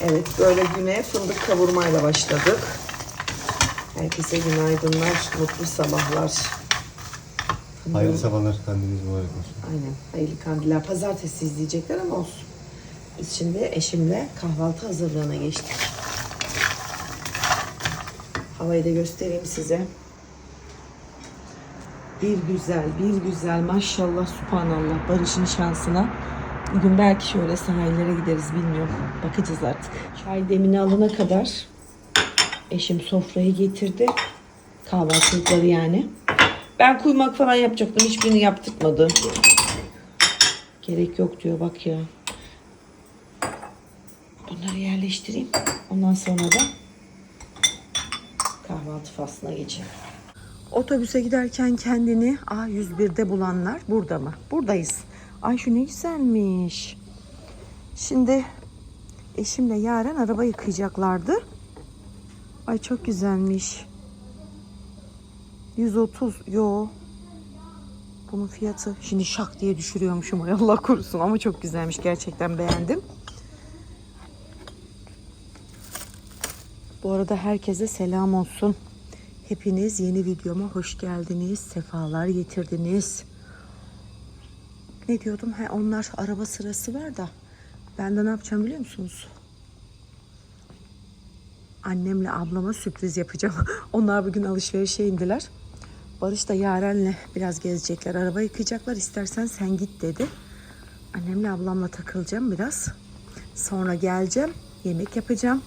Evet böyle güne fındık kavurmayla başladık. Herkese günaydınlar, mutlu sabahlar. Hayırlı sabahlar kandiliniz mübarek olsun. Aynen. Hayırlı kandiller. Pazartesi izleyecekler ama olsun. Biz şimdi eşimle kahvaltı hazırlığına geçtik. Havayı da göstereyim size. Bir güzel, bir güzel. Maşallah, subhanallah. Barış'ın şansına. Bugün belki şöyle sahillere gideriz bilmiyorum. Bakacağız artık. Çay demini alana kadar eşim sofrayı getirdi. Kahvaltılıkları yani. Ben kuymak falan yapacaktım. Hiçbirini yaptırmadı. Gerek yok diyor bak ya. Bunları yerleştireyim. Ondan sonra da kahvaltı faslına geçelim. Otobüse giderken kendini A101'de bulanlar burada mı? Buradayız. Ay şu ne güzelmiş. Şimdi eşimle Yaren araba yıkayacaklardı. Ay çok güzelmiş. 130 yo. Bunun fiyatı şimdi şak diye düşürüyormuşum ay Allah korusun ama çok güzelmiş gerçekten beğendim. Bu arada herkese selam olsun. Hepiniz yeni videoma hoş geldiniz. Sefalar getirdiniz. Ne diyordum? He, onlar araba sırası var da ben de ne yapacağım biliyor musunuz? Annemle ablama sürpriz yapacağım. Onlar bugün alışverişe indiler. Barış da Yaren'le biraz gezecekler. Araba yıkayacaklar. İstersen sen git dedi. Annemle ablamla takılacağım biraz. Sonra geleceğim. Yemek yapacağım.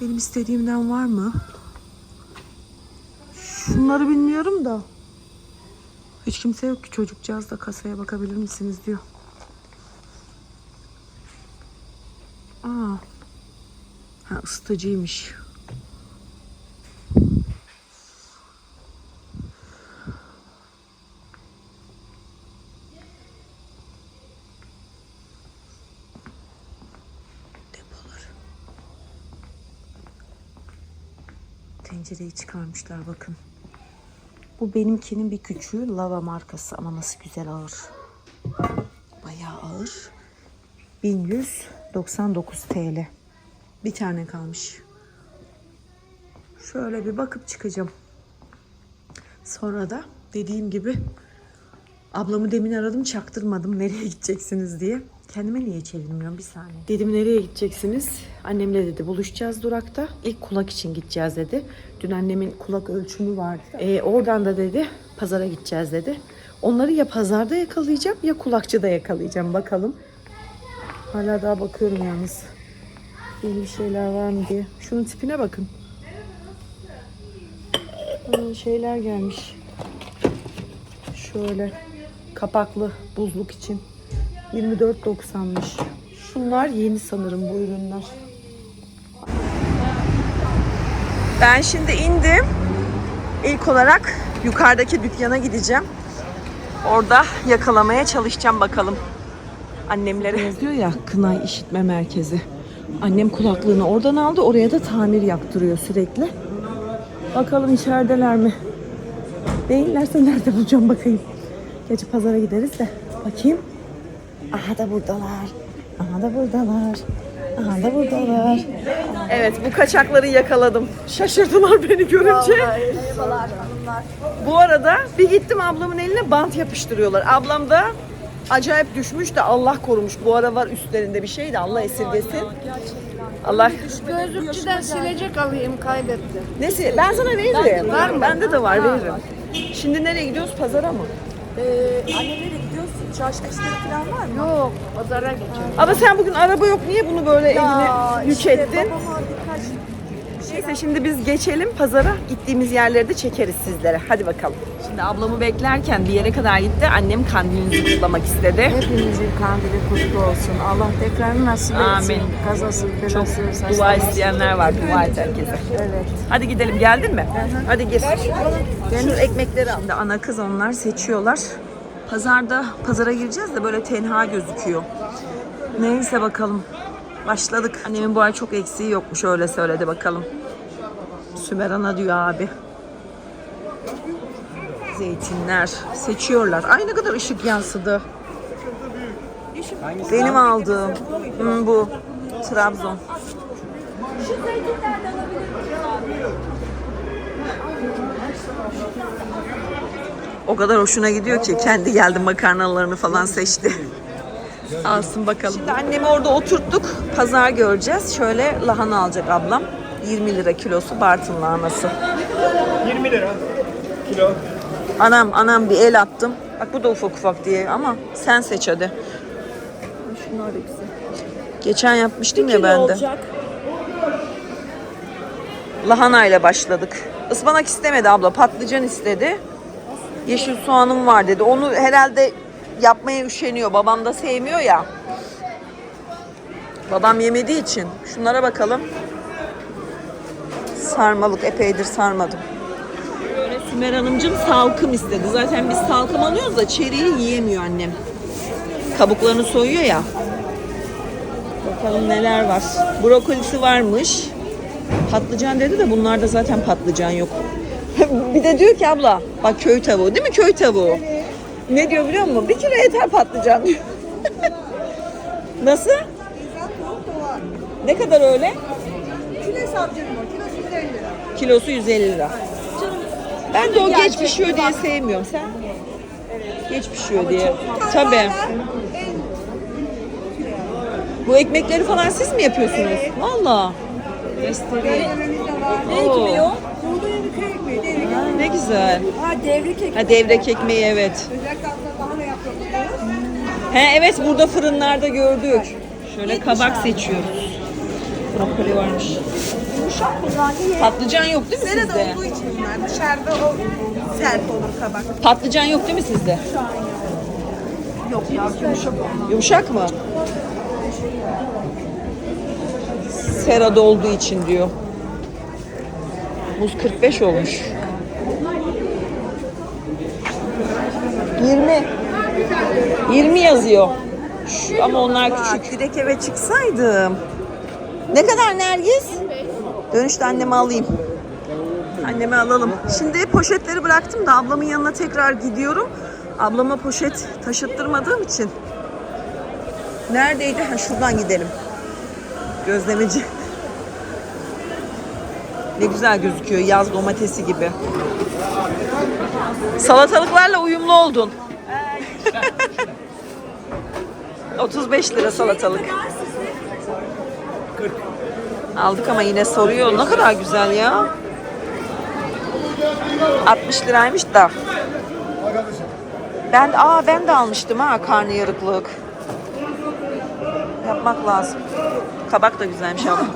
Benim istediğimden var mı? Şunları bilmiyorum da. Hiç kimse yok ki çocukcağız da kasaya bakabilir misiniz diyor. Aa. Ha ısıtıcıymış. Tencereyi çıkarmışlar bakın. Bu benimkinin bir küçüğü lava markası ama nasıl güzel ağır. Bayağı ağır. 1199 TL. Bir tane kalmış. Şöyle bir bakıp çıkacağım. Sonra da dediğim gibi ablamı demin aradım çaktırmadım nereye gideceksiniz diye. Kendime niye çevirmiyorum bir saniye. Dedim nereye gideceksiniz? Annemle dedi buluşacağız durakta. İlk kulak için gideceğiz dedi. Dün annemin kulak ölçümü vardı. Ee, oradan da dedi pazara gideceğiz dedi. Onları ya pazarda yakalayacağım ya kulakçıda yakalayacağım bakalım. Hala daha bakıyorum yalnız. Yeni bir şeyler var mı diye. Şunun tipine bakın. Aa, şeyler gelmiş. Şöyle kapaklı buzluk için. 24.90'mış. Şunlar yeni sanırım bu ürünler. Ben şimdi indim. İlk olarak yukarıdaki dükkana gideceğim. Orada yakalamaya çalışacağım bakalım. Annemlere yazıyor ya Kınay İşitme Merkezi. Annem kulaklığını oradan aldı. Oraya da tamir yaptırıyor sürekli. Bakalım içerideler mi? Değillerse nerede bulacağım bakayım. Gerçi pazara gideriz de. Bakayım. Aha da buradalar. Aha da buradalar. Aha da buradalar. Evet bu kaçakları yakaladım. Şaşırdılar beni görünce. Bu arada bir gittim ablamın eline bant yapıştırıyorlar. Ablam da acayip düşmüş de Allah korumuş. Bu ara var üstlerinde bir şey de Allah esirgesin. Allah Gözlükçüden silecek alayım kaybetti. Nesi? Ben sana veririm. Var mı? Bende de var veririm. Şimdi nereye gidiyoruz? Pazara mı? Ee, gidiyoruz. Çarşı işleri falan var mı? yok pazara geçelim. Ama sen bugün araba yok. Niye bunu böyle eline yük işte ettin? babama birkaç Neyse şimdi biz geçelim pazara. Gittiğimiz yerleri de çekeriz sizlere. Hadi bakalım. Şimdi ablamı beklerken bir yere kadar gitti. Annem kandilinizi kutlamak istedi. Hepimizin kandili kutlu olsun. Allah tekrar nasip etsin. Amin. Kazası, Çok dua isteyenler var. Dua et herkese. Evet. Hadi gidelim. Geldin mi? Hadi gir. Şu ekmekleri al. Şimdi ana kız onlar seçiyorlar. Pazarda, pazara gireceğiz de böyle tenha gözüküyor. Neyse bakalım. Başladık. Annemin bu ay çok eksiği yokmuş öyle söyledi bakalım. Sümer ana diyor abi. Zeytinler seçiyorlar. Ay ne kadar ışık yansıdı. Benim aldığım. Hı, bu. Trabzon. O kadar hoşuna gidiyor ki kendi geldi makarnalarını falan seçti. Alsın bakalım. Şimdi annemi orada oturttuk. Pazar göreceğiz. Şöyle lahana alacak ablam. 20 lira kilosu Bartın lahanası. 20 lira kilo. Anam anam bir el attım. Bak bu da ufak ufak diye ama sen seç hadi. Şunlar da güzel. Geçen yapmıştım ya ben de. olacak. Lahana ile başladık. Ispanak istemedi abla, patlıcan istedi. Yeşil soğanım var dedi. Onu herhalde yapmaya üşeniyor. Babam da sevmiyor ya. Babam yemediği için. Şunlara bakalım. Sarmalık epeydir sarmadım. Böyle Sümer Hanımcığım salkım istedi. Zaten biz salkım alıyoruz da çeriği yiyemiyor annem. Kabuklarını soyuyor ya. Bakalım neler var. Brokolisi varmış. Patlıcan dedi de bunlarda zaten patlıcan yok. bir de diyor ki abla bak köy tavuğu değil mi köy tavuğu? Ne diyor biliyor musun? Bir kilo yeter patlıcan diyor. Nasıl? Ne kadar öyle? Kilosu 150 lira. Ben de o geç pişiyor diye sevmiyorum. Sen? Geç pişiyor diye. Tabii. Bu ekmekleri falan siz mi yapıyorsunuz? Valla. Göstereyim. Ne Oo. ekmeği o? Buğdayın köy ekmeği, devrik. Ha, ne güzel. Ha devrik ekmeği. Ha devrek ekmeği evet. Özellikle aslında lahana yapıyoruz. He evet burada fırınlarda gördük. Şöyle kabak seçiyoruz. Brokoli varmış. Yumuşak mı zaten? Patlıcan yok değil mi Nerede sizde? olduğu için bunlar. Dışarıda o sert olur kabak. Patlıcan yok değil mi sizde? Yok ya yumuşak olmaz. Yumuşak mı? Serada olduğu için diyor. Muz 45 olmuş. 20. 20 yazıyor. Şu, ama onlar küçük. Direkt eve çıksaydım. Ne kadar Nergis? Dönüşte annemi alayım. Annemi alalım. Şimdi poşetleri bıraktım da ablamın yanına tekrar gidiyorum. Ablama poşet taşıttırmadığım için. Neredeydi? Ha şuradan gidelim. Gözlemeci. Ne güzel gözüküyor yaz domatesi gibi. Salatalıklarla uyumlu oldun. 35 lira salatalık. Aldık ama yine soruyor. Ne kadar güzel ya. 60 liraymış da. Ben aa ben de almıştım ha karnıyarıklık. Yapmak lazım. Kabak da güzelmiş ama.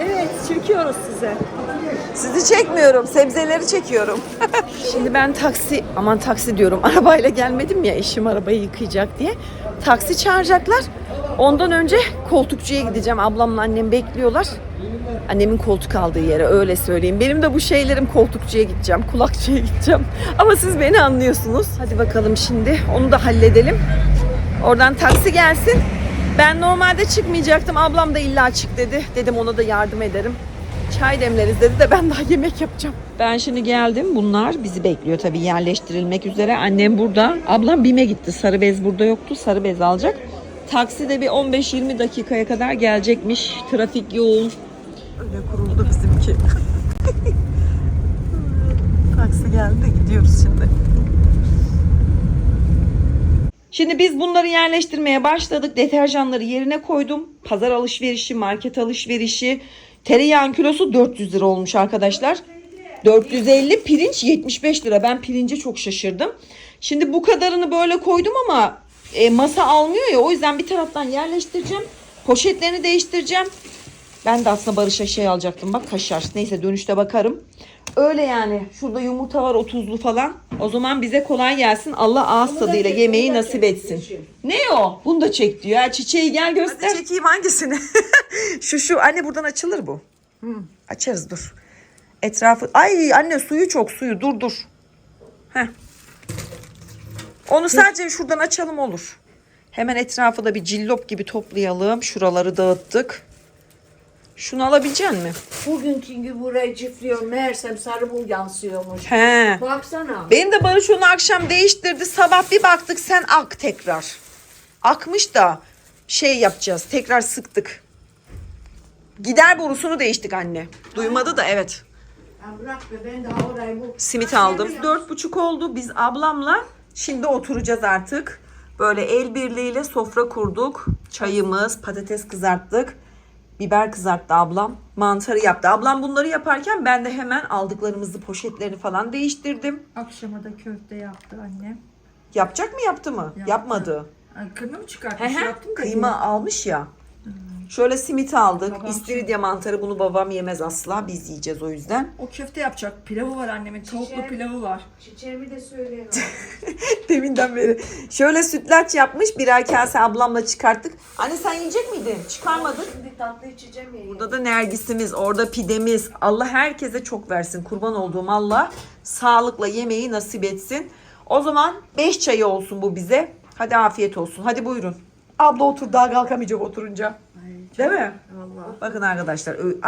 Evet çekiyoruz size. Sizi çekmiyorum, sebzeleri çekiyorum. Şimdi ben taksi, aman taksi diyorum, arabayla gelmedim ya eşim arabayı yıkayacak diye. Taksi çağıracaklar. Ondan önce koltukçuya gideceğim. Ablamla annem bekliyorlar. Annemin koltuk aldığı yere öyle söyleyeyim. Benim de bu şeylerim koltukçuya gideceğim, kulakçıya gideceğim. Ama siz beni anlıyorsunuz. Hadi bakalım şimdi onu da halledelim. Oradan taksi gelsin. Ben normalde çıkmayacaktım. Ablam da illa çık dedi. Dedim ona da yardım ederim. Çay demleriz dedi de ben daha yemek yapacağım. Ben şimdi geldim. Bunlar bizi bekliyor tabii yerleştirilmek üzere. Annem burada. Ablam BİM'e gitti. Sarı bez burada yoktu. Sarı bez alacak. Taksi de bir 15-20 dakikaya kadar gelecekmiş. Trafik yoğun. Öyle kuruldu bizimki. Taksi geldi de gidiyoruz şimdi. Şimdi biz bunları yerleştirmeye başladık. Deterjanları yerine koydum. Pazar alışverişi, market alışverişi. Tereyağın kilosu 400 lira olmuş arkadaşlar. 450 pirinç 75 lira. Ben pirince çok şaşırdım. Şimdi bu kadarını böyle koydum ama e, masa almıyor ya. O yüzden bir taraftan yerleştireceğim. Poşetlerini değiştireceğim. Ben de aslında Barış'a şey alacaktım. Bak kaşar. Neyse dönüşte bakarım. Öyle yani. Şurada yumurta var 30'lu falan. O zaman bize kolay gelsin. Allah ağız tadıyla yemeği nasip etsin. Ne o? Bunu da çek diyor. Ha, çiçeği gel göster. Hadi çekeyim hangisini? şu şu. Anne buradan açılır bu. Açarız dur. Etrafı. Ay anne suyu çok suyu. Dur dur. Heh. Onu sadece şuradan açalım olur. Hemen etrafı da bir cillop gibi toplayalım. Şuraları dağıttık. Şunu alabilecek mi? Bugünkü gibi burayı cifliyor. Meğersem sarı bul yansıyormuş. He. Baksana. Benim de Barış onu akşam değiştirdi. Sabah bir baktık sen ak tekrar. Akmış da şey yapacağız. Tekrar sıktık. Gider borusunu değiştik anne. Duymadı da evet. Ya bırak be ben daha orayı bu. Simit aldım. Dört buçuk oldu. Biz ablamla şimdi oturacağız artık. Böyle el birliğiyle sofra kurduk. Çayımız, patates kızarttık. Biber kızarttı ablam. Mantarı yaptı. Ablam bunları yaparken ben de hemen aldıklarımızı poşetlerini falan değiştirdim. Akşama da köfte yaptı annem. Yapacak mı yaptı mı? Yaptı. Yapmadı. Ay, kıyma mı He çıkartmış? he, Yaptım da Kıyma almış ya. Şöyle simit aldık. Babam İstiridye mantarı bunu babam yemez asla. Biz yiyeceğiz o yüzden. O köfte yapacak. Pilavı var annemin. Tavuklu pilavı var. Çiçeğimi de söyle. Deminden beri. Şöyle sütlaç yapmış. Birer kase ablamla çıkarttık. Anne sen yiyecek miydin? Çıkarmadık. Şimdi tatlı içeceğim ya. Burada da nergisimiz, orada pidemiz. Allah herkese çok versin. Kurban olduğum Allah sağlıkla yemeği nasip etsin. O zaman 5 çayı olsun bu bize. Hadi afiyet olsun. Hadi buyurun. Abla otur daha kalkamayacak oturunca. Değil mi? Vallahi. Bakın arkadaşlar. ö-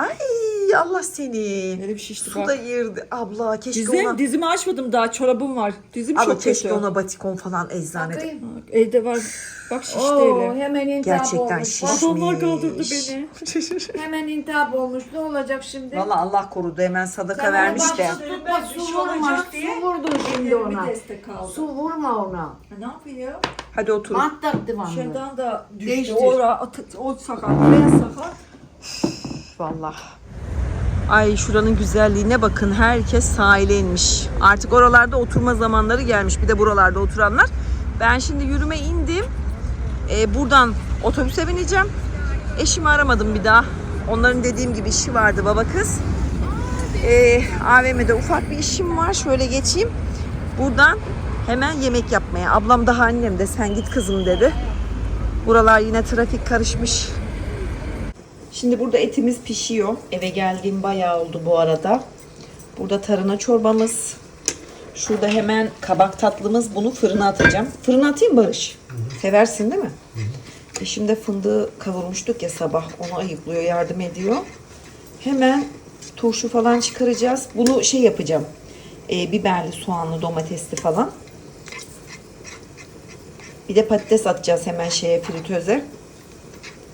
Ay Allah seni. Elim şişti Su bak. da girdi. Abla keşke Dizim, ona... dizimi açmadım daha. Çorabım var. Dizim Abla çok keşke kötü. ona batikon falan eczanede. Bakayım. Bak, Evde var. Bak şişti Oo, elim. hemen intihap Gerçekten olmuş. şiş. Adamlar kaldırdı beni. Hemen intihap olmuş. Ne olacak şimdi? Valla Allah korudu hemen sadaka Sen vermiş de. baksana, tutma, Bir su şey vurma. Su vurdun şimdi Bir ona. destek aldı. Su vurma ona. Ha, Ne yapayım? Hadi oturun. Mant taktı bana. Şeyden da düştü. Değiştir. O, atı, o sakat. Beyaz sakat. Vallahi. Ay şuranın güzelliğine bakın. Herkes sahile inmiş. Artık oralarda oturma zamanları gelmiş. Bir de buralarda oturanlar. Ben şimdi yürüme indim. Ee, buradan otobüse bineceğim. Eşimi aramadım bir daha. Onların dediğim gibi işi vardı baba kız. Ee, AVM'de ufak bir işim var. Şöyle geçeyim. Buradan hemen yemek yapmaya. Ablam daha annem de sen git kızım dedi. Buralar yine trafik karışmış. Şimdi burada etimiz pişiyor. Eve geldiğim bayağı oldu bu arada. Burada tarhana çorbamız. Şurada hemen kabak tatlımız. Bunu fırına atacağım. Fırına atayım Barış. Seversin değil mi? E şimdi fındığı kavurmuştuk ya sabah. Onu ayıklıyor, yardım ediyor. Hemen turşu falan çıkaracağız. Bunu şey yapacağım. E, biberli, soğanlı, domatesli falan. Bir de patates atacağız hemen şeye fritöze.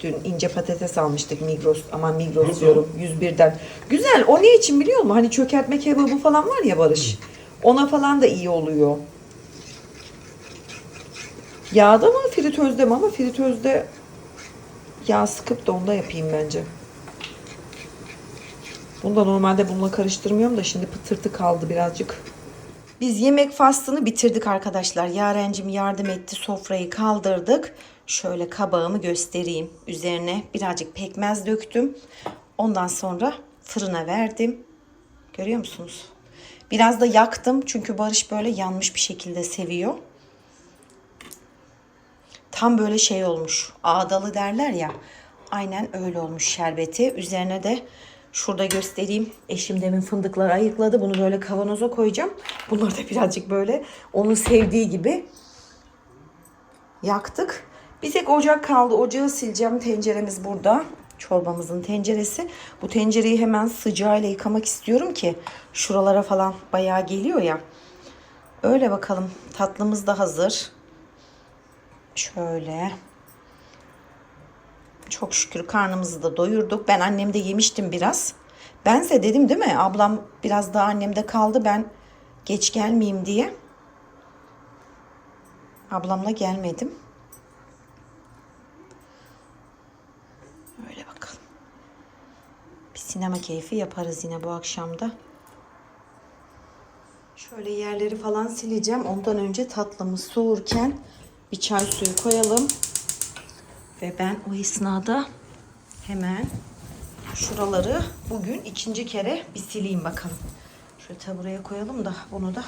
Dün ince patates almıştık Migros. Aman Migros diyorum 101'den. Güzel. O ne için biliyor musun? Hani çökertme kebabı falan var ya Barış. Ona falan da iyi oluyor. Yağda mı fritözde mi ama fritözde yağ sıkıp da onda yapayım bence. Bunu da normalde bununla karıştırmıyorum da şimdi pıtırtı kaldı birazcık. Biz yemek faslını bitirdik arkadaşlar. Yarencim yardım etti. Sofrayı kaldırdık. Şöyle kabağımı göstereyim. Üzerine birazcık pekmez döktüm. Ondan sonra fırına verdim. Görüyor musunuz? Biraz da yaktım. Çünkü Barış böyle yanmış bir şekilde seviyor. Tam böyle şey olmuş. Ağdalı derler ya. Aynen öyle olmuş şerbeti. Üzerine de şurada göstereyim. Eşim demin fındıkları ayıkladı. Bunu böyle kavanoza koyacağım. Bunları da birazcık böyle onun sevdiği gibi yaktık. Bir tek ocak kaldı. Ocağı sileceğim. Tenceremiz burada. Çorbamızın tenceresi. Bu tencereyi hemen sıcağıyla yıkamak istiyorum ki şuralara falan bayağı geliyor ya. Öyle bakalım. Tatlımız da hazır. Şöyle. Çok şükür karnımızı da doyurduk. Ben annemde yemiştim biraz. Bense dedim değil mi? Ablam biraz daha annemde kaldı. Ben geç gelmeyeyim diye. Ablamla gelmedim. Öyle bakalım. Bir sinema keyfi yaparız yine bu akşamda. Şöyle yerleri falan sileceğim. Ondan önce tatlımız soğurken bir çay suyu koyalım. Ve ben o esnada hemen şuraları bugün ikinci kere bir sileyim bakalım. Şöyle taburaya koyalım da bunu da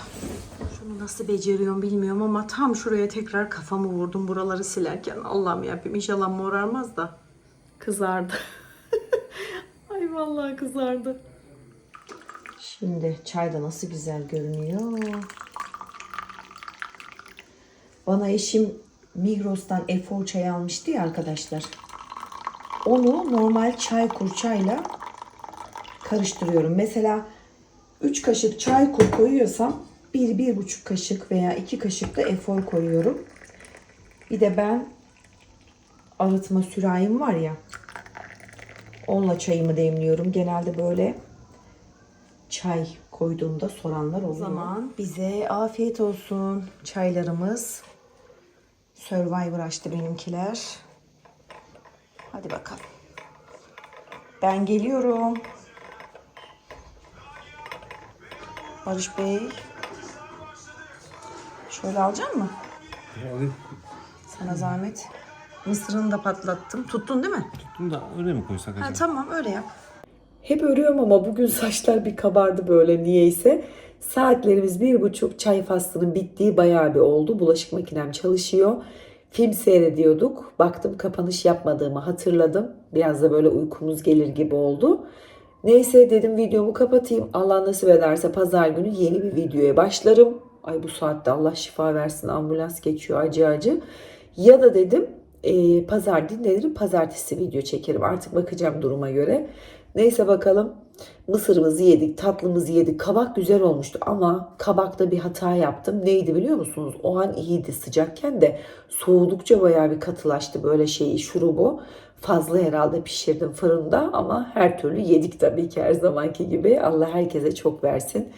şunu nasıl beceriyorum bilmiyorum ama tam şuraya tekrar kafamı vurdum buraları silerken. Allah'ım yapayım inşallah morarmaz da. Kızardı. Vallahi kızardı. Şimdi çay da nasıl güzel görünüyor. Bana eşim Migros'tan efor çay almıştı ya arkadaşlar. Onu normal çay kurçayla karıştırıyorum. Mesela 3 kaşık çay kur koyuyorsam 1-1,5 kaşık veya 2 kaşık da efor koyuyorum. Bir de ben arıtma sürahim var ya. Onunla çayımı demliyorum. Genelde böyle çay koyduğumda soranlar oluyor. O zaman bize afiyet olsun. Çaylarımız Survivor açtı benimkiler. Hadi bakalım. Ben geliyorum. Barış Bey. Şöyle alacak mı? Sana zahmet. Mısırını da patlattım. Tuttun değil mi? Tuttum da öyle mi koysak acaba? Ha, tamam öyle yap. Hep örüyorum ama bugün saçlar bir kabardı böyle niyeyse. Saatlerimiz bir buçuk çay faslının bittiği bayağı bir oldu. Bulaşık makinem çalışıyor. Film seyrediyorduk. Baktım kapanış yapmadığımı hatırladım. Biraz da böyle uykumuz gelir gibi oldu. Neyse dedim videomu kapatayım. Allah nasip ederse pazar günü yeni bir videoya başlarım. Ay bu saatte Allah şifa versin ambulans geçiyor acı acı. Ya da dedim e, pazar dinlenirim pazartesi video çekerim. Artık bakacağım duruma göre. Neyse bakalım. Mısırımızı yedik, tatlımızı yedik. Kabak güzel olmuştu ama kabakta bir hata yaptım. Neydi biliyor musunuz? O an iyiydi sıcakken de soğudukça bayağı bir katılaştı böyle şeyi şurubu. Fazla herhalde pişirdim fırında ama her türlü yedik tabii ki her zamanki gibi. Allah herkese çok versin.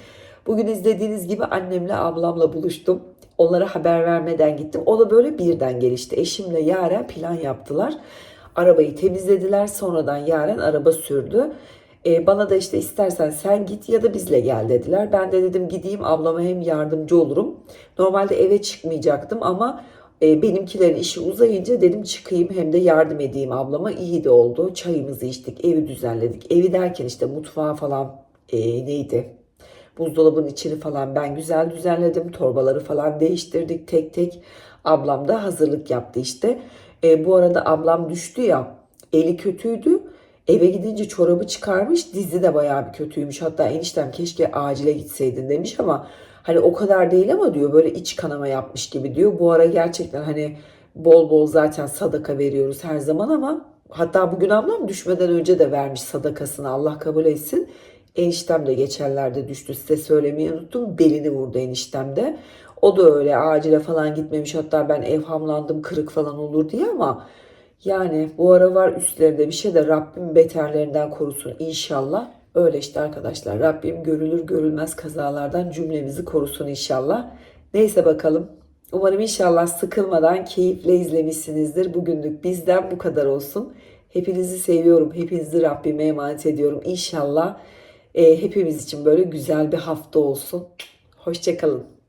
Bugün izlediğiniz gibi annemle ablamla buluştum. Onlara haber vermeden gittim. O da böyle birden gelişti. Eşimle Yaren plan yaptılar. Arabayı temizlediler. Sonradan Yaren araba sürdü. Ee, bana da işte istersen sen git ya da bizle gel dediler. Ben de dedim gideyim ablama hem yardımcı olurum. Normalde eve çıkmayacaktım ama e, benimkilerin işi uzayınca dedim çıkayım hem de yardım edeyim ablama. İyi de oldu. Çayımızı içtik, evi düzenledik. Evi derken işte mutfağı falan e, neydi? Buzdolabının içini falan ben güzel düzenledim. Torbaları falan değiştirdik tek tek. Ablam da hazırlık yaptı işte. E, bu arada ablam düştü ya. Eli kötüydü. Eve gidince çorabı çıkarmış. Dizi de bayağı bir kötüymüş. Hatta eniştem keşke acile gitseydin demiş ama hani o kadar değil ama diyor böyle iç kanama yapmış gibi diyor. Bu ara gerçekten hani bol bol zaten sadaka veriyoruz her zaman ama hatta bugün ablam düşmeden önce de vermiş sadakasını Allah kabul etsin. Eniştem de geçenlerde düştü size söylemeyi unuttum. Belini vurdu eniştem de. O da öyle acile falan gitmemiş. Hatta ben evhamlandım kırık falan olur diye ama yani bu ara var üstlerinde bir şey de Rabbim beterlerinden korusun inşallah. Öyle işte arkadaşlar Rabbim görülür görülmez kazalardan cümlemizi korusun inşallah. Neyse bakalım. Umarım inşallah sıkılmadan keyifle izlemişsinizdir. Bugünlük bizden bu kadar olsun. Hepinizi seviyorum. Hepinizi Rabbime emanet ediyorum. İnşallah e, hepimiz için böyle güzel bir hafta olsun. Hoşçakalın.